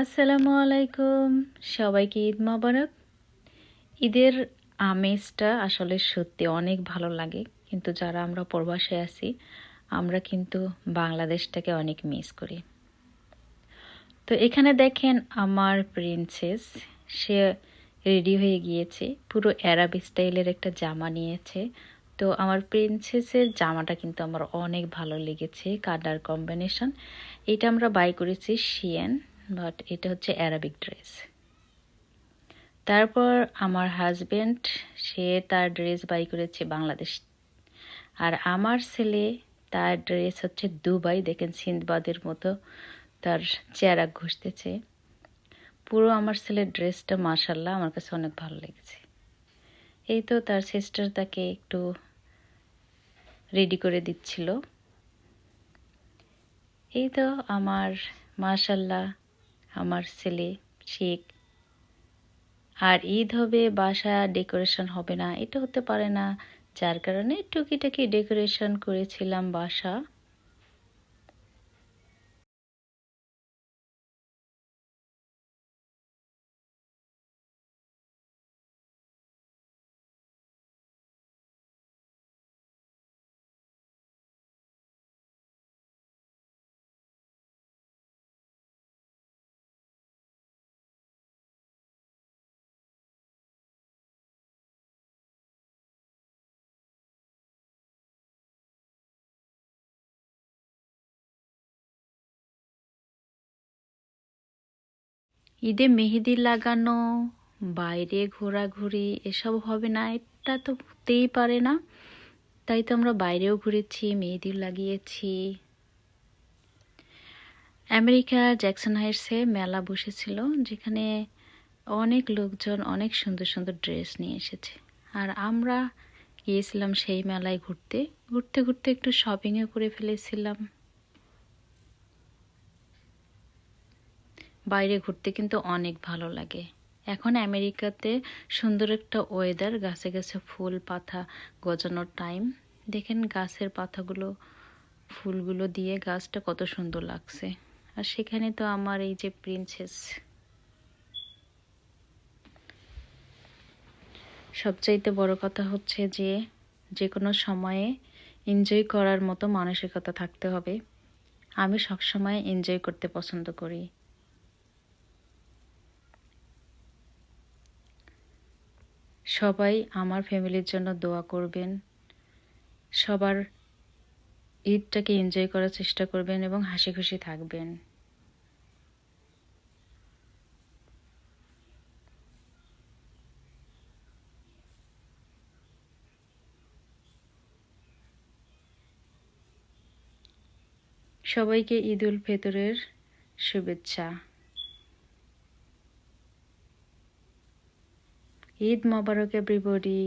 আসসালামু আলাইকুম। সবাইকে ঈদ মোবারক। ঈদের আমেজটা আসলে সত্যি অনেক ভালো লাগে। কিন্তু যারা আমরা প্রবাসে আছি, আমরা কিন্তু বাংলাদেশটাকে অনেক মিস করি। তো এখানে দেখেন আমার প্রিন্সেস সে রেডি হয়ে গিয়েছে। পুরো অ্যারাব স্টাইলের একটা জামা নিয়েছে। তো আমার প্রিন্সেসের জামাটা কিন্তু আমার অনেক ভালো লেগেছে কালার কম্বিনেশন এটা আমরা বাই করেছি শিয়েন বাট এটা হচ্ছে অ্যারাবিক ড্রেস তারপর আমার হাজব্যান্ড সে তার ড্রেস বাই করেছে বাংলাদেশ। আর আমার ছেলে, তার ড্রেস হচ্ছে দুবাই, দেখেন সিন্দবাদের মতো তার চেহারা ঘুষতেছে পুরো আমার ছেলের ড্রেসটা মাসাল্লাহ আমার কাছে অনেক ভালো লেগেছে। এই তো তার সিস্টার তাকে একটু রেডি করে দিচ্ছিল। এই তো আমার মাশাল্লাহ আমার ছেলে, শেখ। আর ঈদ হবে, বাসা ডেকোরেশন হবে না, এটা হতে পারে না। যার কারণে টুকিটাকি ডেকোরেশন করেছিলাম বাসা। ঈদে মেহেদি লাগানো, বাইরে ঘোরাঘুরি, এসব হবে না, এটা তো হতেই পারে না। তাই তো আমরা বাইরেও ঘুরেছি মেহেদি লাগিয়েছি। আমেরিকা জ্যাকসন হাইটসে মেলা বসেছিল, যেখানে অনেক লোকজন অনেক সুন্দর সুন্দর ড্রেস নিয়ে এসেছে। আর আমরা গিয়েছিলাম সেই মেলায় ঘুরতে। ঘুরতে ঘুরতে একটু শপিংও করে ফেলেছিলাম। বাইরে ঘুরতে কিন্তু অনেক ভালো লাগে। এখন আমেরিকাতে সুন্দর একটা ওয়েদার গাছে গাছে ফুল, পাতা গজানোর টাইম দেখেন গাছের পাতাগুলো, ফুলগুলো দিয়ে গাছটা কত সুন্দর লাগছে। আর সেখানে তো আমার এই যে প্রিন্সেস সবচাইতে বড় কথা হচ্ছে যে যে কোনো সময়ে এনজয় করার মতো মানসিকতা থাকতে হবে। আমি সবসময় এনজয় করতে পছন্দ করি। সবাই আমার ফ্যামিলির জন্য দোয়া করবেন। সবার ঈদটাকে এনজয় করার চেষ্টা করবেন এবং হাসি খুশি থাকবেন। সবাইকে ঈদ উল ফিতরের শুভেচ্ছা। ঈদ মোবারক এভরিবডি